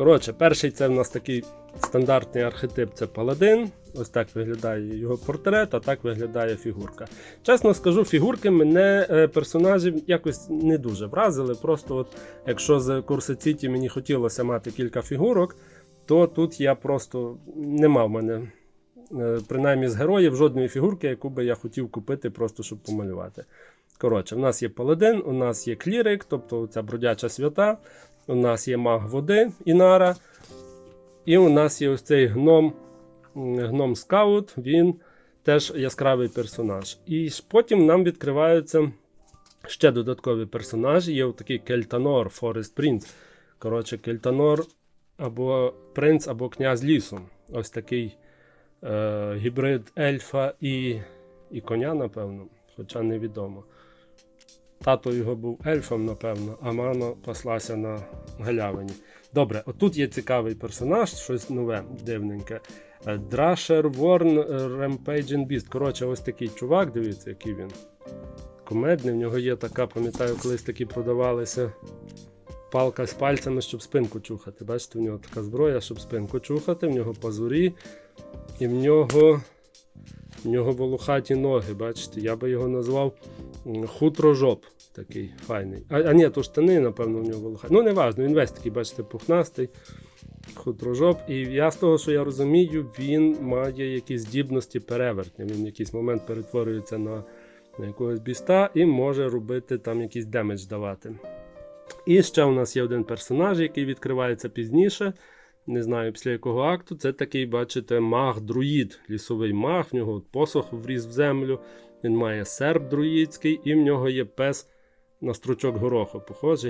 Коротше, перший це в нас такий стандартний архетип це паладин. Ось так виглядає його портрет, а так виглядає фігурка. Чесно скажу, фігурки мене е, персонажів якось не дуже вразили. Просто, от, якщо з Курси Сіті мені хотілося мати кілька фігурок, то тут я просто не мав мене, е, принаймні з героїв, жодної фігурки, яку би я хотів купити, просто щоб помалювати. Коротше, в нас є паладин, у нас є клірик, тобто ця бродяча свята, у нас є маг води Інара, і у нас є ось цей гном, гном скаут, він теж яскравий персонаж. І потім нам відкриваються ще додаткові персонажі. Є такий Кельтанор, Форест Принц. Коротше, Кельтанор або принц, або князь лісу. Ось такий е, гібрид ельфа і, і коня, напевно, хоча невідомо. Тато його був ельфом, напевно, а мама паслася на галявині. Добре, отут є цікавий персонаж, щось нове, дивненьке. Е, Драшер Ворн Rampaging Beast. Коротше, ось такий чувак, дивіться, який він. Комедний. В нього є така, пам'ятаю, колись такі продавалися палка з пальцями, щоб спинку чухати. Бачите, в нього така зброя, щоб спинку чухати, в нього пазурі, і в нього, в нього волохаті ноги. Бачите, я би його назвав хутрожоп. Такий файний. А, а ні, то штани, напевно, в нього волохаті. Ну, не важливо, він весь такий, бачите, пухнастий. Хутрожоп. І я з того, що я розумію, він має якісь здібності перевертня. Він в якийсь момент перетворюється на, на якогось біста і може робити там якийсь демедж давати. І ще у нас є один персонаж, який відкривається пізніше. Не знаю після якого акту. Це такий, бачите, маг-друїд, лісовий маг, в нього посох вріз в землю. Він має серп друїдський, і в нього є пес на стручок гороха, похожий.